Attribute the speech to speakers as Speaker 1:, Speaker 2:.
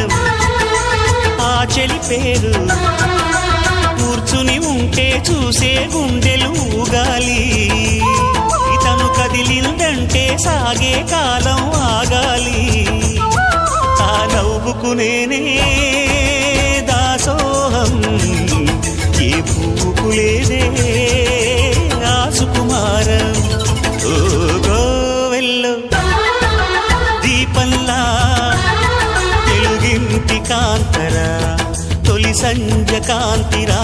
Speaker 1: బాల్యం ఆ చెలి పేరు. కూర్చుని ఉంటే చూసే గుండెలు ఊగాలి. ఇతను కదిలిందంటే సాగే కాలం ఆగాలి. ఆ నవ్వుకునేనే దాసోహం. ఏ పువ్వుకులేదే కాంతరా తొలి సంజ కాంతిరా